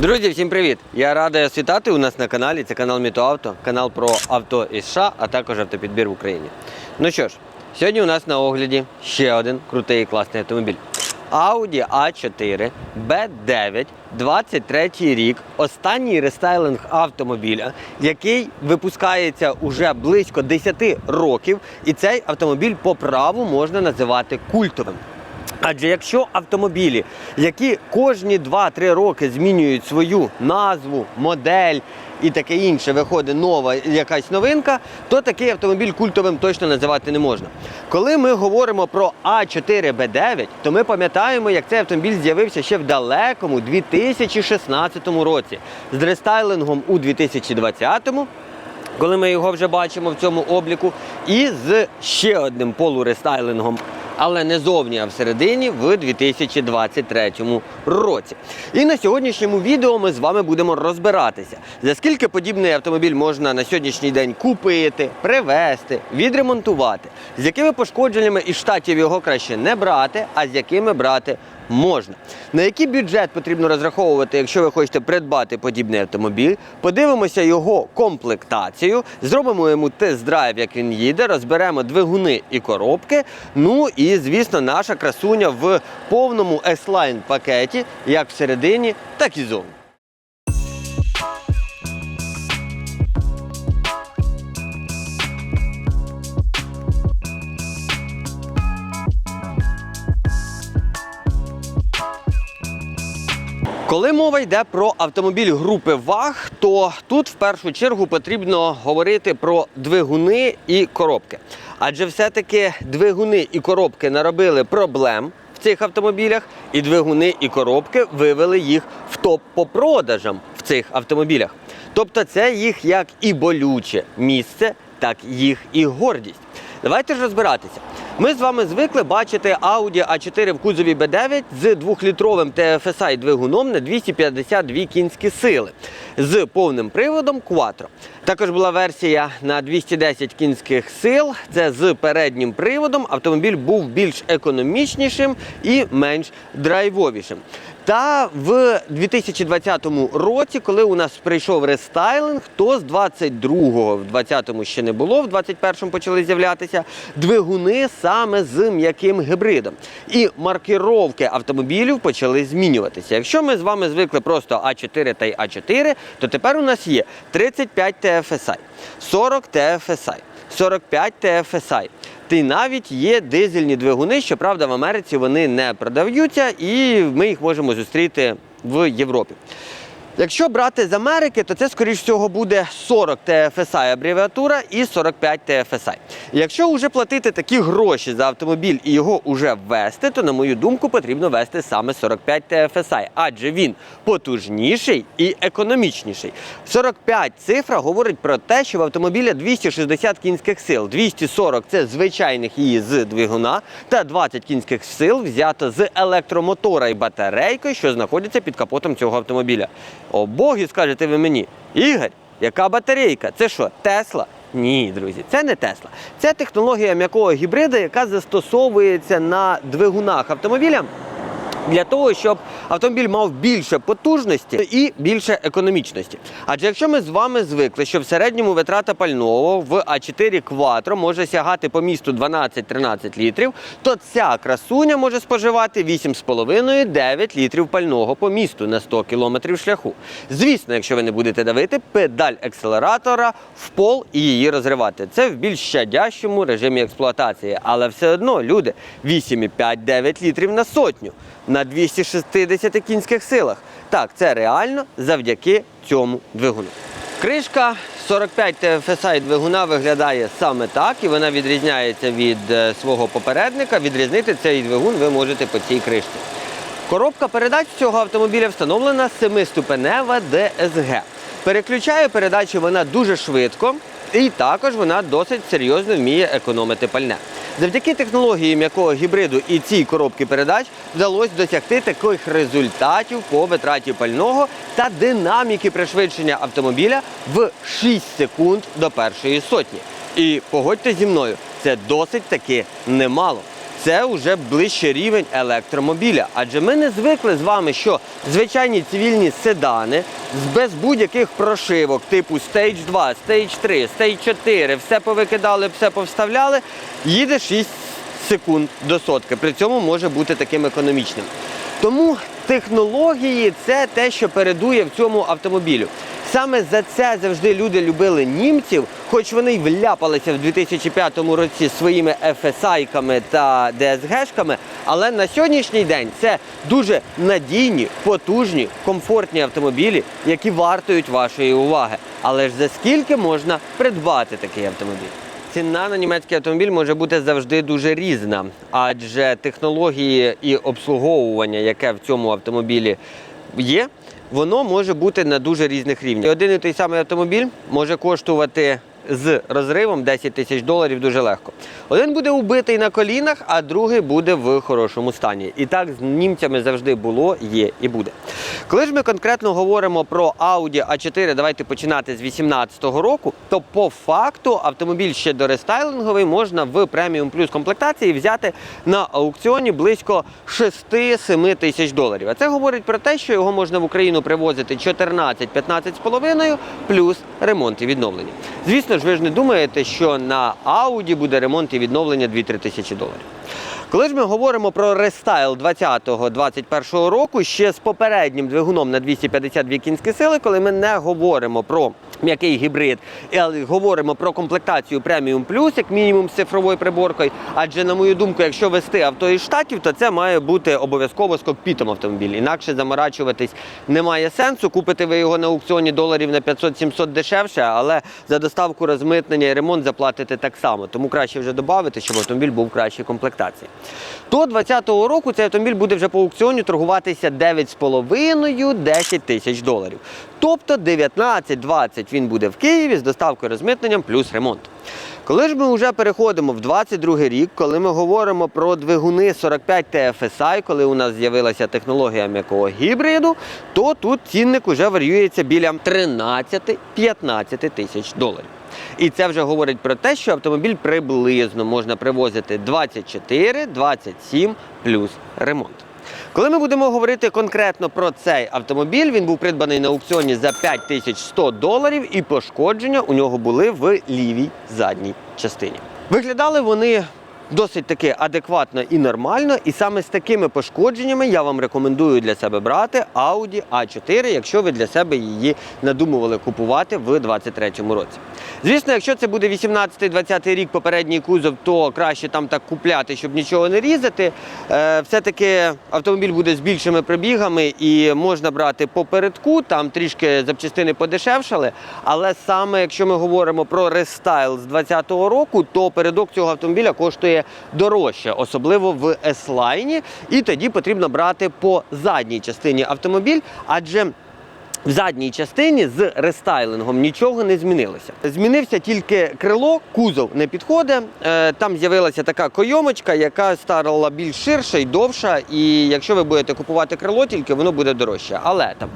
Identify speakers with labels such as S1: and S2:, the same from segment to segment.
S1: Друзі, всім привіт! Я радий вас у нас на каналі. Це канал Мітоавто, канал про авто із США, а також автопідбір в Україні. Ну що ж, сьогодні у нас на огляді ще один крутий і класний автомобіль. Audi A4 B9 23 рік. Останній рестайлинг автомобіля, який випускається уже близько 10 років, і цей автомобіль по праву можна називати культовим. Адже якщо автомобілі, які кожні 2-3 роки змінюють свою назву, модель і таке інше, виходить нова якась новинка, то такий автомобіль культовим точно називати не можна. Коли ми говоримо про А4Б9, то ми пам'ятаємо, як цей автомобіль з'явився ще в далекому 2016 році з рестайлингом у 2020 коли ми його вже бачимо в цьому обліку, і з ще одним полурестайлингом, але не зовні, а всередині в 2023 році. І на сьогоднішньому відео ми з вами будемо розбиратися, за скільки подібний автомобіль можна на сьогоднішній день купити, привезти, відремонтувати, з якими пошкодженнями і штатів його краще не брати, а з якими брати можна. На який бюджет потрібно розраховувати, якщо ви хочете придбати подібний автомобіль? Подивимося його комплектацію, зробимо йому тест-драйв, як він їде, розберемо двигуни і коробки. Ну і, звісно, наша красуня в повному S-Line пакеті, як всередині, так і зовні. Коли мова йде про автомобіль групи ВАГ, то тут в першу чергу потрібно говорити про двигуни і коробки. Адже все-таки двигуни і коробки наробили проблем в цих автомобілях, і двигуни і коробки вивели їх в топ по продажам в цих автомобілях. Тобто це їх як і болюче місце, так їх і гордість. Давайте ж розбиратися. Ми з вами звикли бачити Audi A4 в кузові B9 з 2-літровим TFSI двигуном на 252 кінські сили з повним приводом Quattro. Також була версія на 210 кінських сил. Це з переднім приводом. Автомобіль був більш економічнішим і менш драйвовішим. Та в 2020 році, коли у нас прийшов рестайлинг, то з 22-го, в 20-му ще не було, в 21-му почали з'являтися двигуни саме з м'яким гібридом. І маркировки автомобілів почали змінюватися. Якщо ми з вами звикли просто А4 та й А4, то тепер у нас є 35 TFSI, 40 TFSI, 45 TFSI. Й навіть є дизельні двигуни, щоправда, в Америці вони не продаються, і ми їх можемо зустріти в Європі. Якщо брати з Америки, то це, скоріш всього, буде 40 TFSI абревіатура і 45 TFSI. Якщо вже платити такі гроші за автомобіль і його вже ввести, то, на мою думку, потрібно ввести саме 45 TFSI, адже він потужніший і економічніший. 45 цифра говорить про те, що в автомобіля 260 кінських сил, 240 це звичайних її з двигуна, та 20 кінських сил взято з електромотора і батарейки, що знаходяться під капотом цього автомобіля. О Богі, скажете ви мені, Ігор, яка батарейка? Це що, Тесла? Ні, друзі, це не Тесла. Це технологія м'якого гібрида, яка застосовується на двигунах автомобіля. Для того, щоб автомобіль мав більше потужності і більше економічності. Адже якщо ми з вами звикли, що в середньому витрата пального в А4 Quattro може сягати по місту 12-13 літрів, то ця красуня може споживати 8,5-9 літрів пального по місту на 100 кілометрів шляху. Звісно, якщо ви не будете давити педаль акселератора в пол і її розривати. Це в більш щадящому режимі експлуатації. Але все одно, люди, 8,5-9 літрів на сотню на 260 кінських силах. Так, це реально завдяки цьому двигуну. Кришка 45 TFSI двигуна виглядає саме так, і вона відрізняється від е, свого попередника. Відрізнити цей двигун ви можете по цій кришці. Коробка передач цього автомобіля встановлена 7-ступенева DSG. Переключає передачі вона дуже швидко, і також вона досить серйозно вміє економити пальне. Завдяки технології м'якого гібриду і цій коробки передач вдалося досягти таких результатів по витраті пального та динаміки пришвидшення автомобіля в 6 секунд до першої сотні. І погодьте зі мною, це досить таки немало. Це вже ближче рівень електромобіля. Адже ми не звикли з вами, що звичайні цивільні седани без будь-яких прошивок, типу Stage 2, Stage 3, Stage 4, все повикидали, все повставляли, їде 6 секунд до сотки. При цьому може бути таким економічним. Тому технології це те, що передує в цьому автомобілю. Саме за це завжди люди любили німців, хоч вони й вляпалися в 2005 році своїми FSI-ками та DSG-шками, але на сьогоднішній день це дуже надійні, потужні, комфортні автомобілі, які вартують вашої уваги. Але ж за скільки можна придбати такий автомобіль? Ціна на німецький автомобіль може бути завжди дуже різна, адже технології і обслуговування, яке в цьому автомобілі є, воно може бути на дуже різних рівнях. Один і той самий автомобіль може коштувати з розривом 10 тисяч доларів дуже легко. Один буде убитий на колінах, а другий буде в хорошому стані. І так з німцями завжди було, є і буде. Коли ж ми конкретно говоримо про Audi A4, давайте починати з 2018 року, то по факту автомобіль ще дорестайлинговий можна в преміум плюс комплектації взяти на аукціоні близько 6-7 тисяч доларів. А це говорить про те, що його можна в Україну привозити 14-15,5 плюс ремонт і відновлення. Звісно ж, ви ж не думаєте, що на Audi буде ремонт і відновлення 2-3 тисячі доларів. Коли ж ми говоримо про рестайл 20-21 року, ще з попереднім двигуном на 252 кінські сили, коли ми не говоримо про м'який гібрид, говоримо про комплектацію преміум плюс, як мінімум з цифровою приборкою. Адже, на мою думку, якщо вести авто із штатів, то це має бути обов'язково з кокпітом автомобіль. Інакше заморачуватись немає сенсу. Купите ви його на аукціоні доларів на 500-700 дешевше, але за доставку розмитнення і ремонт заплатите так само. Тому краще вже додати, щоб автомобіль був в кращій комплектації. До 2020 року цей автомобіль буде вже по аукціоні торгуватися 9,5-10 тисяч доларів. Тобто 19-20 він буде в Києві з доставкою розмитненням плюс ремонт. Коли ж ми вже переходимо в 22 рік, коли ми говоримо про двигуни 45 TFSI, коли у нас з'явилася технологія м'якого гібриду, то тут цінник вже варіюється біля 13-15 тисяч доларів. І це вже говорить про те, що автомобіль приблизно можна привозити 24-27 плюс ремонт. Коли ми будемо говорити конкретно про цей автомобіль, він був придбаний на аукціоні за 5100 доларів, і пошкодження у нього були в лівій задній частині. Виглядали вони досить таки адекватно і нормально, і саме з такими пошкодженнями я вам рекомендую для себе брати Audi A4, якщо ви для себе її надумували купувати в 2023 році. Звісно, якщо це буде 18-20 рік попередній кузов, то краще там так купляти, щоб нічого не різати. Е, Все-таки автомобіль буде з більшими пробігами і можна брати попередку, там трішки запчастини подешевшали. Але саме якщо ми говоримо про рестайл з 2020 року, то передок цього автомобіля коштує дорожче, особливо в S-Line. І тоді потрібно брати по задній частині автомобіль, адже в задній частині з рестайлингом нічого не змінилося. Змінився тільки крило, кузов не підходить. Е, Там з'явилася така койомочка, яка стала більш ширша і довша. І якщо ви будете купувати крило, тільки воно буде дорожче. Але там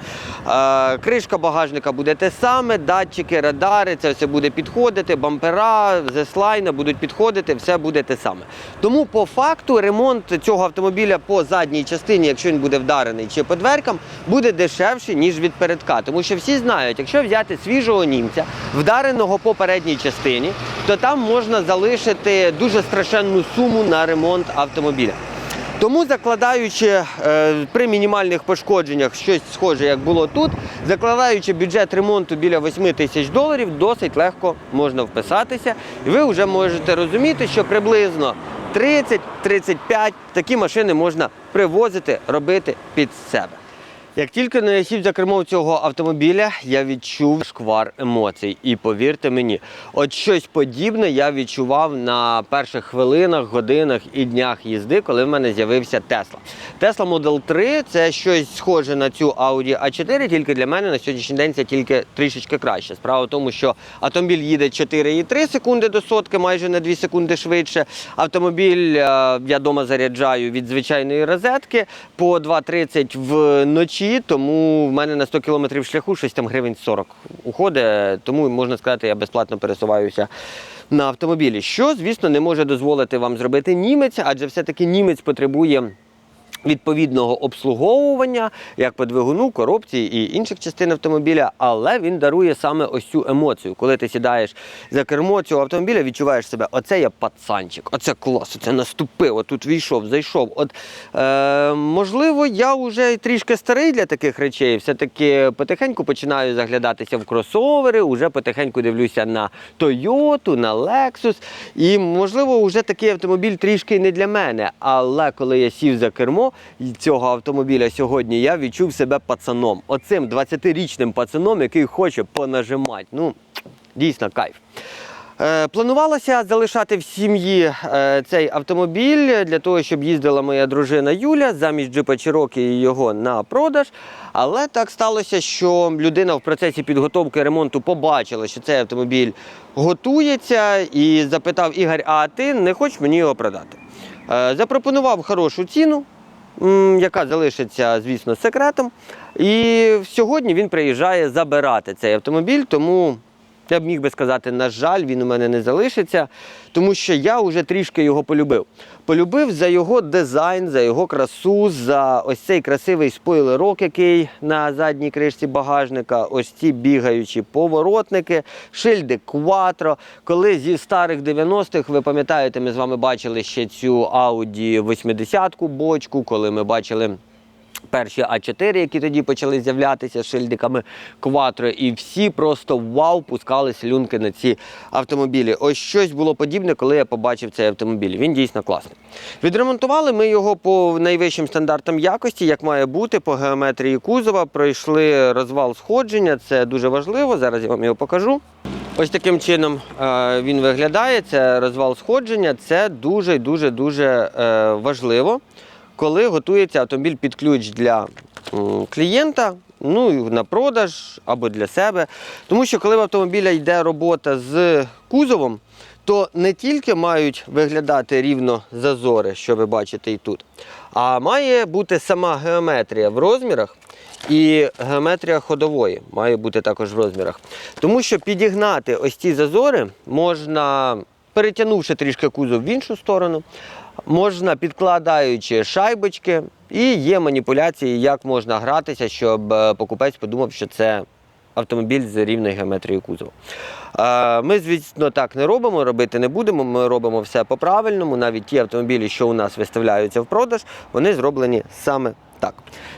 S1: е, кришка багажника буде те саме, датчики, радари, це все буде підходити, бампера, зеслайна будуть підходити, все буде те саме. Тому по факту ремонт цього автомобіля по задній частині, якщо він буде вдарений чи по дверкам, буде дешевший, ніж від передка. Тому що всі знають, якщо взяти свіжого німця, вдареного по передній частині, то там можна залишити дуже страшенну суму на ремонт автомобіля. Тому закладаючи е, при мінімальних пошкодженнях щось схоже, як було тут, закладаючи бюджет ремонту біля 8 тисяч доларів, досить легко можна вписатися. І ви вже можете розуміти, що приблизно 30-35 такі машини можна привозити, робити під себе. Як тільки не сів за кермо цього автомобіля, я відчув шквар емоцій. І повірте мені, от щось подібне я відчував на перших хвилинах, годинах і днях їзди, коли в мене з'явився Tesla. Tesla Model 3 це щось схоже на цю Audi A4, тільки для мене на сьогоднішній день це тільки трішечки краще. Справа в тому, що автомобіль їде 4,3 секунди до сотки, майже на 2 секунди швидше. Автомобіль е, я вдома заряджаю від звичайної розетки по 2,30 вночі вночі, тому в мене на 100 кілометрів шляху щось там гривень 40 уходить, тому можна сказати, я безплатно пересуваюся на автомобілі. Що, звісно, не може дозволити вам зробити німець, адже все-таки німець потребує відповідного обслуговування, як по двигуну, коробці і інших частин автомобіля, але він дарує саме ось цю емоцію. Коли ти сідаєш за кермо цього автомобіля, відчуваєш себе, оце я пацанчик, оце клас, оце наступив, отут війшов, зайшов. От е, можливо, я вже трішки старий для таких речей. Все-таки потихеньку починаю заглядатися в кросовери, уже потихеньку дивлюся на Toyota, на Lexus. І можливо, вже такий автомобіль трішки не для мене. Але коли я сів за кермо цього автомобіля сьогодні, я відчув себе пацаном. Оцим 20-річним пацаном, який хоче понажимати. Ну, дійсно кайф. Е, Планувалося залишати в сім'ї е, цей автомобіль для того, щоб їздила моя дружина Юля замість джипа Cherokee і його на продаж. Але так сталося, що людина в процесі підготовки ремонту побачила, що цей автомобіль готується, і запитав Ігор, а ти не хочеш мені його продати? Е, Запропонував хорошу ціну, яка залишиться, звісно, секретом. І сьогодні він приїжджає забирати цей автомобіль, тому я б міг би сказати, на жаль, він у мене не залишиться, тому що я вже трішки його полюбив. Полюбив за його дизайн, за його красу, за ось цей красивий спойлерок, який на задній кришці багажника, ось ці бігаючі поворотники, шильди Quattro. Коли зі старих 90-х, ви пам'ятаєте, ми з вами бачили ще цю Audi 80-ку бочку, коли ми бачили. Перші А4, які тоді почали з'являтися з шильдиками Quattro, і всі просто вау, пускали слюнки на ці автомобілі. Ось щось було подібне, коли я побачив цей автомобіль. Він дійсно класний. Відремонтували ми його по найвищим стандартам якості, як має бути, по геометрії кузова. Пройшли розвал сходження, це дуже важливо. Зараз я вам його покажу. Ось таким чином е, він виглядає. Це розвал сходження. Це дуже дуже дуже е, важливо коли готується автомобіль під ключ для клієнта, ну і на продаж або для себе. Тому що коли в автомобіля йде робота з кузовом, то не тільки мають виглядати рівно зазори, що ви бачите і тут, а має бути сама геометрія в розмірах. І геометрія ходової має бути також в розмірах. Тому що підігнати ось ці зазори можна, перетягнувши трішки кузов в іншу сторону, можна підкладаючи шайбочки, і є маніпуляції, як можна гратися, щоб е, покупець подумав, що це автомобіль з рівною геометрією кузова. Е, Ми, звісно, так не робимо, робити не будемо. Ми робимо все по-правильному. Навіть ті автомобілі, що у нас виставляються в продаж, вони зроблені саме так.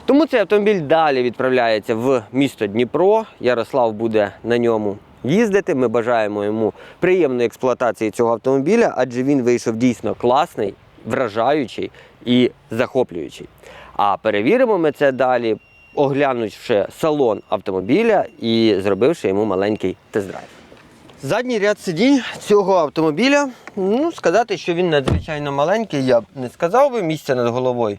S1: Тому цей автомобіль далі відправляється в місто Дніпро. Ярослав буде на ньому їздити. Ми бажаємо йому приємної експлуатації цього автомобіля, адже він вийшов дійсно класний, вражаючий і захоплюючий. А перевіримо ми це далі, оглянувши салон автомобіля і зробивши йому маленький тест-драйв. Задній ряд сидінь цього автомобіля, ну, сказати, що він надзвичайно маленький, я б не сказав би. Місця над головою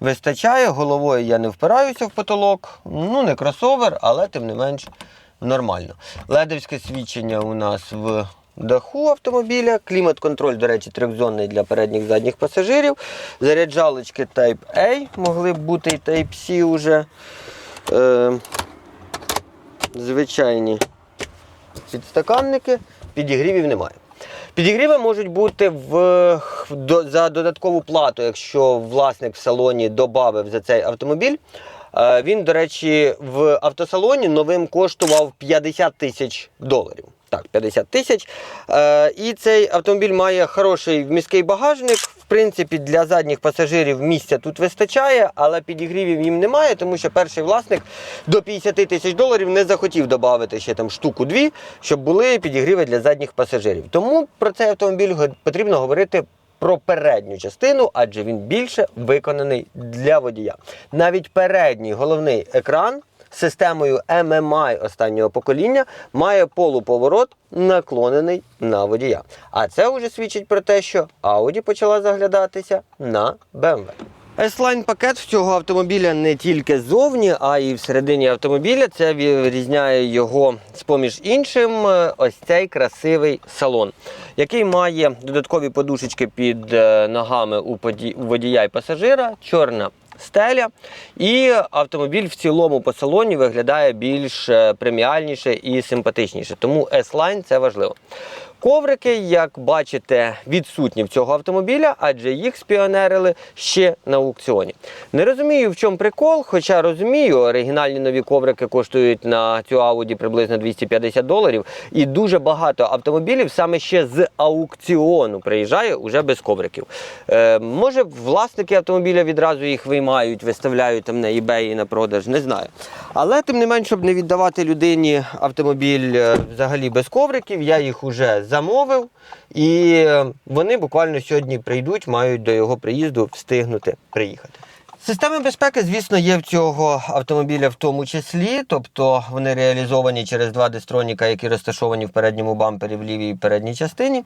S1: вистачає. Головою я не впираюся в потолок. Ну, не кросовер, але тим не менш нормально. Ледовське свідчення у нас в даху автомобіля. Клімат-контроль, до речі, трьохзонний для передніх задніх пасажирів. Заряджалочки Type-A, могли б бути і Type-C вже. Е, звичайні підстаканники, підігрівів немає. Підігріви можуть бути в, до, за додаткову плату, якщо власник в салоні додав за цей автомобіль. Е, Він, до речі, в автосалоні новим коштував 50 тисяч доларів. Так, 50 тисяч. Е, І цей автомобіль має хороший вміський багажник. В принципі, для задніх пасажирів місця тут вистачає, але підігрівів їм немає, тому що перший власник до 50 тисяч доларів не захотів додати ще там штуку-дві, щоб були підігріви для задніх пасажирів. Тому про цей автомобіль потрібно говорити про передню частину, адже він більше виконаний для водія. Навіть передній головний екран системою MMI останнього покоління має полуповорот наклонений на водія. А це вже свідчить про те, що Audi почала заглядатися на BMW. S-Line пакет цього автомобіля не тільки ззовні, а й всередині автомобіля. Це вирізняє його з-поміж іншим ось цей красивий салон, який має додаткові подушечки під е, ногами у водія і пасажира, чорна стеля. І автомобіль в цілому по салоні виглядає більш е, преміальніше і симпатичніше. Тому S-Line це важливо. Коврики, як бачите, відсутні в цього автомобіля, адже їх спіонерили ще на аукціоні. Не розумію, в чому прикол, хоча розумію, оригінальні нові коврики коштують на цю Audi приблизно 250 доларів. І дуже багато автомобілів саме ще з аукціону приїжджає уже без ковриків. Е, може, власники автомобіля відразу їх виймають, виставляють там на eBay і на продаж, не знаю. Але тим не менш, щоб не віддавати людині автомобіль е, взагалі без ковриків, я їх уже замовив, і е, вони буквально сьогодні прийдуть, мають до його приїзду встигнути приїхати. Системи безпеки, звісно, є в цього автомобіля в тому числі, тобто вони реалізовані через два дистроніка, які розташовані в передньому бампері в лівій передній частині.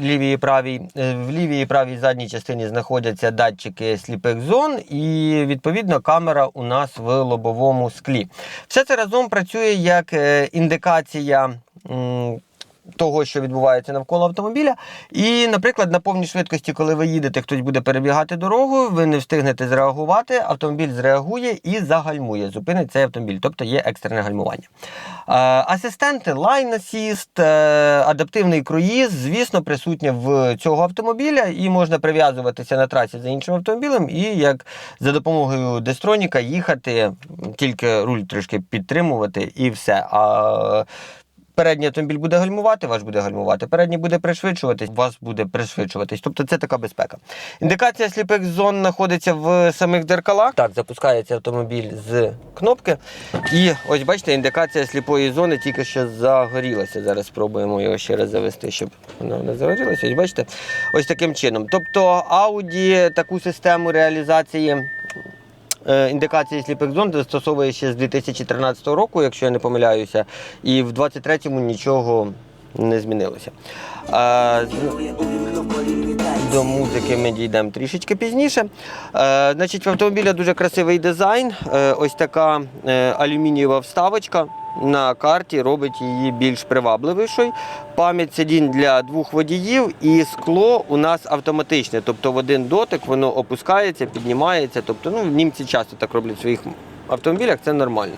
S1: Лівій і правій. Е, В лівій і правій задній частині знаходяться датчики сліпих зон, і відповідно камера у нас в лобовому склі. Все це разом працює як е, індикація. Того, що відбувається навколо автомобіля. І, наприклад, на повній швидкості, коли ви їдете, хтось буде перебігати дорогу, ви не встигнете зреагувати, автомобіль зреагує і загальмує, зупинить цей автомобіль, тобто є екстрене гальмування. Асистенти, Assist, е, адаптивний круїз, звісно, присутні в цього автомобіля, і можна прив'язуватися на трасі за іншим автомобілем, і як за допомогою дестроніка їхати, тільки руль трішки підтримувати, і все. А Передній автомобіль буде гальмувати, ваш буде гальмувати. Передній буде пришвидшуватись, вас буде пришвидшуватись. Тобто це така безпека. Індикація сліпих зон знаходиться в самих дзеркалах. Так, запускається автомобіль з кнопки. І ось бачите, індикація сліпої зони тільки що загорілася. Зараз спробуємо його ще раз завести, щоб вона не загорілася. Ось бачите, ось таким чином. Тобто Audi таку систему реалізації. Е, Індикації сліпих зон застосовує ще з 2013 року, якщо я не помиляюся, і в 23-му нічого не змінилося. Е, До музики ми дійдемо трішечки пізніше. Е, значить, в автомобіля дуже красивий дизайн. Ось така алюмінієва вставочка на карті робить її більш привабливішою. Пам'ять сидінь для двох водіїв, і скло у нас автоматичне. Тобто в один дотик воно опускається, піднімається. Тобто, ну, німці часто так роблять в своїх автомобілях, це нормально.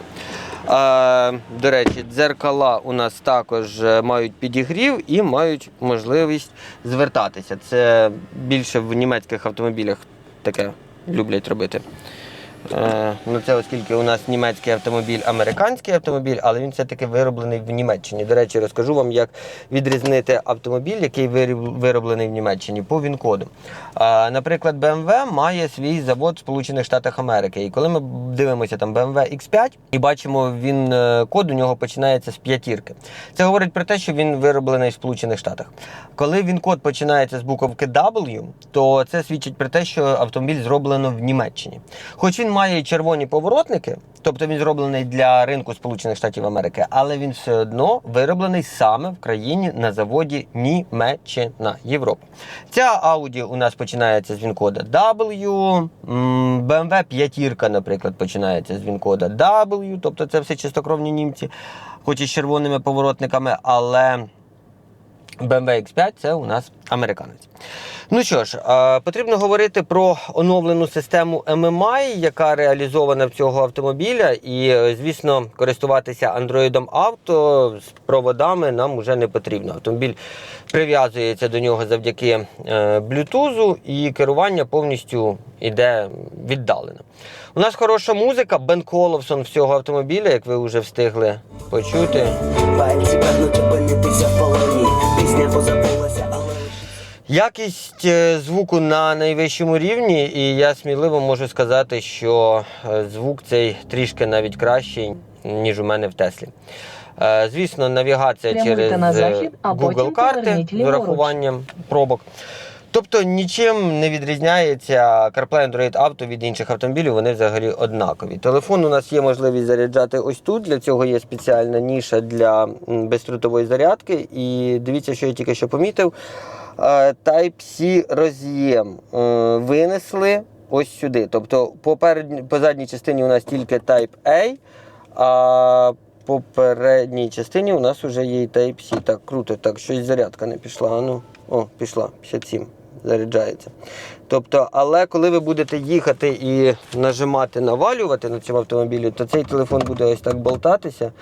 S1: Е, до речі, дзеркала у нас також е, мають підігрів і мають можливість звертатися. Це більше в німецьких автомобілях таке люблять робити. Е, ну це оскільки у нас німецький автомобіль, американський автомобіль, але він все-таки вироблений в Німеччині. До речі, розкажу вам, як відрізнити автомобіль, який вироблений в Німеччині по ВІН-коду. Е, наприклад, BMW має свій завод в Сполучених Штатах Америки. І коли ми дивимося там BMW X5 і бачимо, він е, код у нього починається з п'ятірки. Це говорить про те, що він вироблений в Сполучених Штатах. Коли він код починається з буковки W, то це свідчить про те, що автомобіль зроблено в Німеччині. Хоч він має червоні поворотники, тобто він зроблений для ринку Сполучених Штатів Америки, але він все одно вироблений саме в країні на заводі Німеччина, Європа. Ця Audi у нас починається з він-кода W, BMW п'ятірка, наприклад, починається з він-кода W, тобто це все чистокровні німці, хоч і з червоними поворотниками, але. BMW X5 це у нас американець. Ну що ж, потрібно говорити про оновлену систему MMI, яка реалізована в цього автомобіля. І, звісно, користуватися Android Auto з проводами нам вже не потрібно. Автомобіль прив'язується до нього завдяки е, Bluetooth і керування повністю йде віддалено. У нас хороша музика, Бен Коловсон всього автомобіля, як ви вже встигли почути.
S2: Пальці в полоні. Пісня позабулася, але
S1: Якість е, звуку на найвищому рівні, і я сміливо можу сказати, що е, звук цей трішки навіть кращий, ніж у мене в Теслі. Е, Звісно, навігація
S3: Прямуйте
S1: через
S3: на захід, а
S1: Google карти з урахуванням пробок. Тобто нічим не відрізняється CarPlay Android Auto від інших автомобілів, вони взагалі однакові. Телефон у нас є можливість заряджати ось тут. Для цього є спеціальна ніша для м, бездротової зарядки. І дивіться, що я тільки що помітив. Е, Type-C роз'єм е, винесли ось сюди. Тобто по, по задній частині у нас тільки Type-A, а по передній частині у нас вже є Type-C. Так, круто, так, щось зарядка не пішла. Ну, о, пішла, 57. Заряджається. Тобто, але коли ви будете їхати і нажимати навалювати на цьому автомобілі, то цей телефон буде ось так болтатися,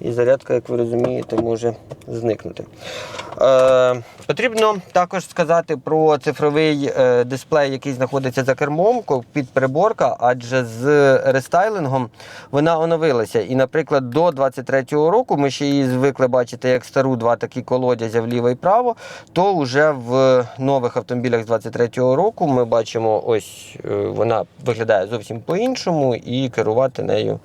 S1: і зарядка, як ви розумієте, може зникнути. Е, потрібно також сказати про цифровий е, дисплей, який знаходиться за кермом, під приборка, адже з рестайлингом вона оновилася. І, наприклад, до 23-го року ми ще її звикли бачити як стару два такі колодязя вліво і право, то вже в нових автомобілях з 23-го року ми бачимо, ось е, вона виглядає зовсім по-іншому, і керувати нею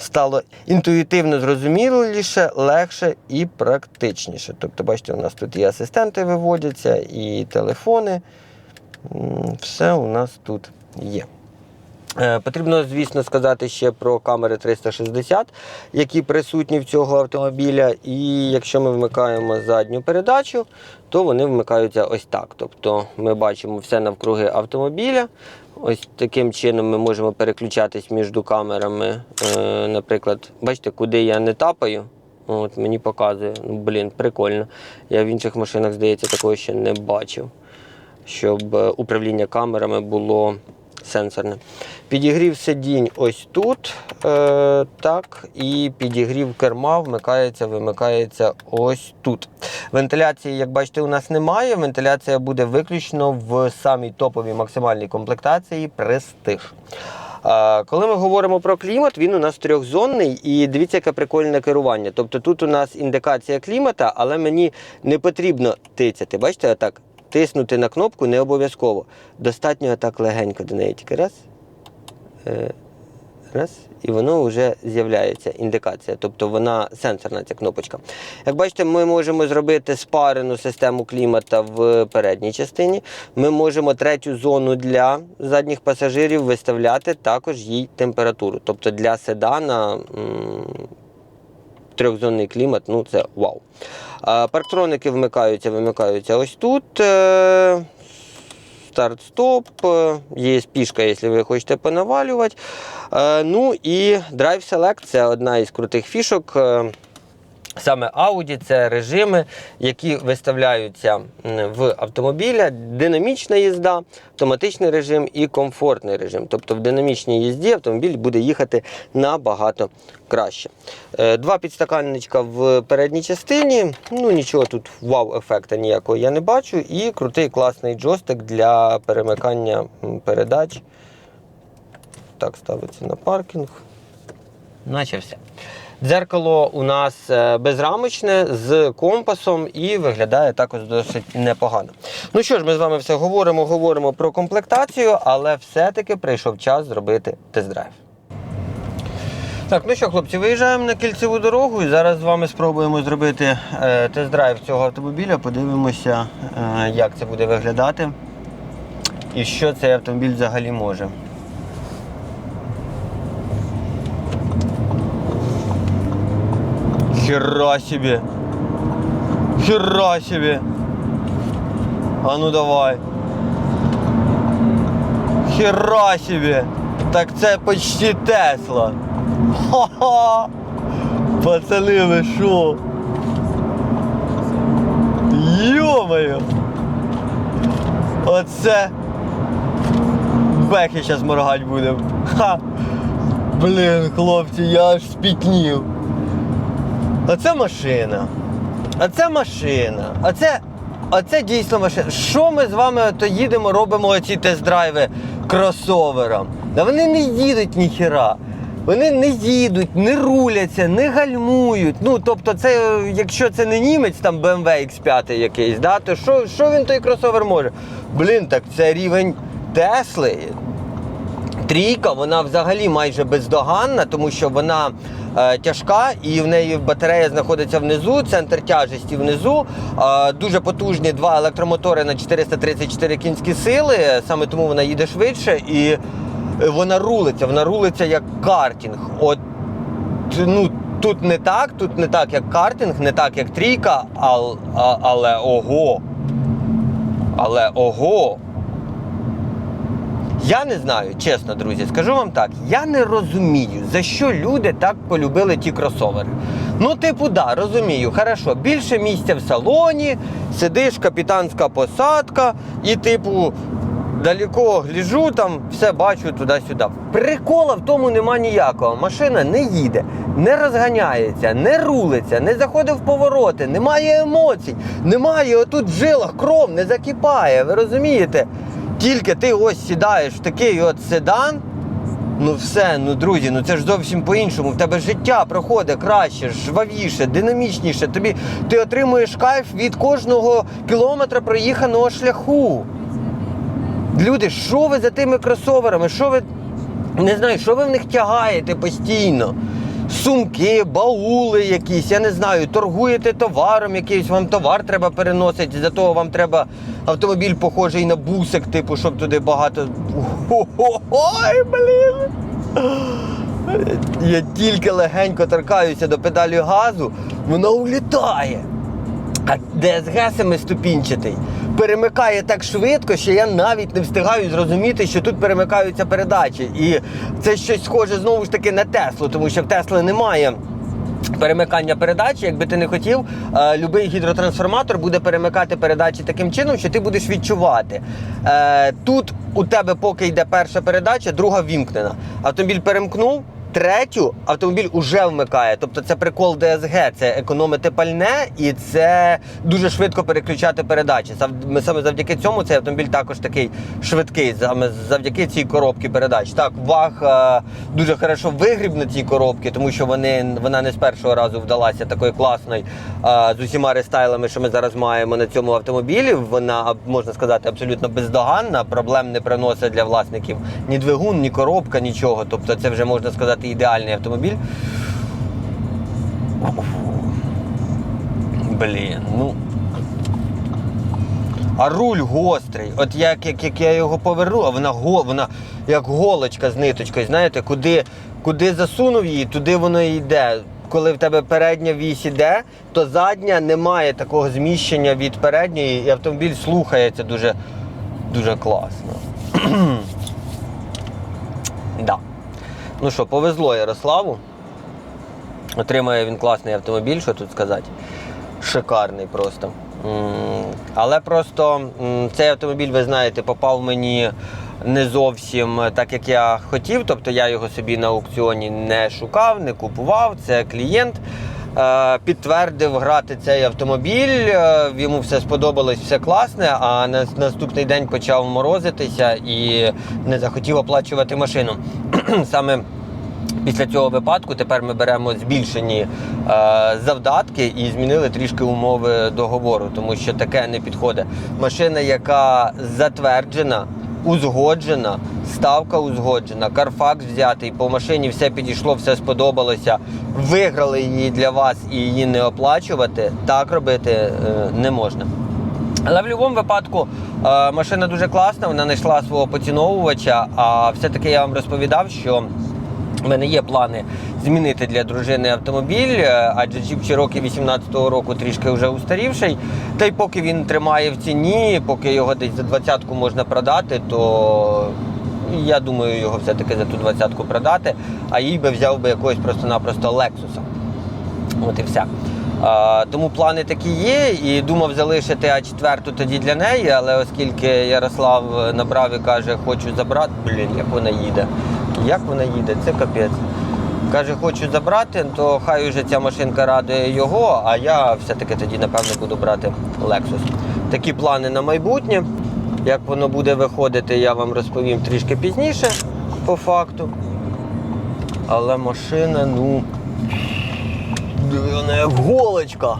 S1: стало інтуїтивно зрозуміліше, легше і практичніше. Тобто, бачите, у нас тут і асистенти виводяться, і телефони. Все у нас тут є. Е, Потрібно, звісно, сказати ще про камери 360, які присутні в цього автомобіля. І якщо ми вмикаємо задню передачу, то вони вмикаються ось так. Тобто ми бачимо все навкруги автомобіля. Ось таким чином ми можемо переключатись між камерами. Е, Наприклад, бачите, куди я не тапаю. От мені показує. Ну, блін, прикольно. Я в інших машинах, здається, такого ще не бачив щоб е, управління камерами було сенсорне. Підігрів сидінь ось тут. Е, так, і підігрів керма вмикається, вимикається ось тут. Вентиляції, як бачите, у нас немає. Вентиляція буде виключно в самій топовій максимальній комплектації Prestige. Коли ми говоримо про клімат, він у нас трьохзонний і дивіться, яке прикольне керування. Тобто тут у нас індикація клімата, але мені не потрібно тицяти. Бачите, отак тиснути на кнопку не обов'язково. Достатньо так легенько до неї. Тільки раз. Е, Раз, і воно вже з'являється індикація, тобто вона сенсорна ця кнопочка. Як бачите, ми можемо зробити спарену систему клімата в передній частині. Ми можемо третю зону для задніх пасажирів виставляти також їй температуру. Тобто для седана трьохзонний клімат, ну це вау. Парктроники вмикаються, вимикаються ось тут. Е, Старт-стоп, е, є спішка, якщо ви хочете понавалювати. Е, Ну і Drive Select це одна із крутих фішок. Саме Audi це режими, які виставляються в автомобіля. Динамічна їзда, автоматичний режим і комфортний режим. Тобто в динамічній їзді автомобіль буде їхати набагато краще. Е, Два підстаканничка в передній частині. Ну нічого тут вау-ефекта ніякого я не бачу. І крутий класний джойстик для перемикання передач. Так, ставиться на паркінг. Наче все. Дзеркало у нас е, безрамочне з компасом і виглядає також досить непогано. Ну що ж, ми з вами все говоримо, говоримо про комплектацію, але все-таки прийшов час зробити тест-драйв. Так, ну що, хлопці, виїжджаємо на кільцеву дорогу і зараз з вами спробуємо зробити е, тест-драйв цього автомобіля. Подивимося, е, як це буде виглядати і що цей автомобіль взагалі може. Хера себе! Хера себе! А ну давай! Хера себе! Так це почти Тесла! Ха-ха! Пацани, ви шо? Йо-моє! Оце бехи зараз моргать будемо. Ха! Блін, хлопці, я аж спітнів. А це машина. А це машина. А це, дійсно машина. Що ми з вами то їдемо, робимо оці тест-драйви кросоверам? Да вони не їдуть ніхіра. Вони не їдуть, не руляться, не гальмують. Ну, тобто, це, якщо це не німець, там BMW X5 якийсь, да, то що, що він той кросовер може? Блін, так це рівень Тесли. Трійка, вона взагалі майже бездоганна, тому що вона е, тяжка і в неї батарея знаходиться внизу, центр тяжесті внизу. Е, дуже потужні два електромотори на 434 кінські сили, саме тому вона їде швидше і е, вона рулиться, вона рулиться як картинг. От ну, тут не так, тут не так, як картинг, не так, як трійка, ал, а, але ого. Але ого. Я не знаю, чесно, друзі, скажу вам так, я не розумію, за що люди так полюбили ті кросовери. Ну, типу, да, розумію, хорошо. Більше місця в салоні, сидиш, капітанська посадка, і, типу, далеко гляжу, там все бачу туди-сюди. Прикола в тому нема ніякого. Машина не їде, не розганяється, не рулиться, не заходить в повороти, немає емоцій, немає отут в жилах кров, не закипає. Ви розумієте? Тільки ти ось сідаєш в такий от седан. Ну все, ну друзі, ну це ж зовсім по-іншому. В тебе життя проходить краще, жвавіше, динамічніше. Тобі ти отримуєш кайф від кожного кілометра проїханого шляху. Люди, що ви за тими кросоверами? Що ви не знаю, що ви в них тягаєте постійно? Сумки, баули якісь, я не знаю, торгуєте товаром якийсь, вам товар треба переносити, за того вам треба автомобіль похожий на бусик, типу, щоб туди багато. Ой, блін! Я тільки легенько торкаюся до педалі газу, вона улітає. А ДСГ семиступінчатий перемикає так швидко, що я навіть не встигаю зрозуміти, що тут перемикаються передачі. І це щось схоже знову ж таки на Теслу, тому що в Тесли немає. Перемикання передач, якби ти не хотів, е, любий гідротрансформатор буде перемикати передачі таким чином, що ти будеш відчувати. Е, тут у тебе поки йде перша передача, друга вімкнена. Автомобіль перемкнув, третю автомобіль уже вмикає. Тобто це прикол ДСГ, це економити пальне і це дуже швидко переключати передачі. Ми саме завдяки цьому цей автомобіль також такий швидкий, саме завдяки цій коробці передач. Так, ваг е, дуже хорошо вигріб на цій коробці, тому що вони, вона не з першого разу вдалася такою класною е, з усіма рестайлами, що ми зараз маємо на цьому автомобілі. Вона можна сказати абсолютно бездоганна, проблем не приносить для власників ні двигун, ні коробка, нічого. Тобто, це вже можна сказати ідеальний автомобіль. Блін, ну. А руль гострий. От як, як, як я його поверну, а вона вона як голочка з ниточкою. Знаєте, куди, куди засунув її, туди воно і йде. Коли в тебе передня вісь іде, то задня немає такого зміщення від передньої, і автомобіль слухається дуже, дуже класно. да. Ну що, повезло Ярославу. Отримає він класний автомобіль, що тут сказати. Шикарний просто. Але просто цей автомобіль, ви знаєте, попав мені не зовсім так, як я хотів. Тобто я його собі на аукціоні не шукав, не купував. Це клієнт. Е, Підтвердив грати цей автомобіль, е, йому все сподобалось, все класне, а на наступний день почав морозитися і не захотів оплачувати машину. Саме Після цього випадку тепер ми беремо збільшені е, завдатки і змінили трішки умови договору, тому що таке не підходить. Машина, яка затверджена, узгоджена, ставка узгоджена, карфакс взятий, по машині все підійшло, все сподобалося. Виграли її для вас і її не оплачувати. Так робити е, не можна. Але в будь-якому випадку е, машина дуже класна, вона знайшла свого поціновувача. А все-таки я вам розповідав, що в мене є плани змінити для дружини автомобіль, е, адже Jeep Cherokee 18-го року трішки вже устарівший. Та й поки він тримає в ціні, поки його десь за двадцятку можна продати, то я думаю його все-таки за ту двадцятку продати, а їй би взяв би якогось просто-напросто Lexus. От і все. А, тому плани такі є, і думав залишити А4 тоді для неї, але оскільки Ярослав набрав і каже, хочу забрати, блін, як вона їде. Як вона їде, це капець. Каже, хочу забрати, то хай уже ця машинка радує його, а я все-таки тоді, напевно, буду брати Lexus. Такі плани на майбутнє. Як воно буде виходити, я вам розповім трішки пізніше, по факту. Але машина, ну. Вона як голочка.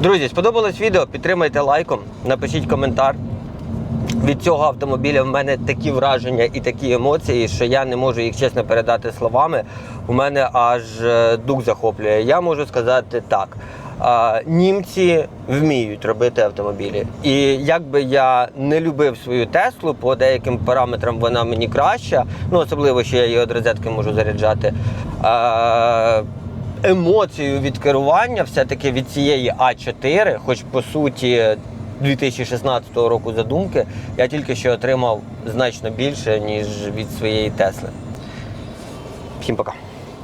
S1: Друзі, сподобалось відео? Підтримайте лайком, напишіть коментар. Від цього автомобіля в мене такі враження і такі емоції, що я не можу їх чесно передати словами. У мене аж е, дух захоплює. Я можу сказати так. Німці вміють робити автомобілі. І як би я не любив свою Теслу, по деяким параметрам вона мені краща, ну особливо, що я її від розетки можу заряджати. Емоцію від керування все-таки від цієї А4, хоч по суті 2016 року задумки, я тільки що отримав значно більше, ніж від своєї Тесли. Всім пока.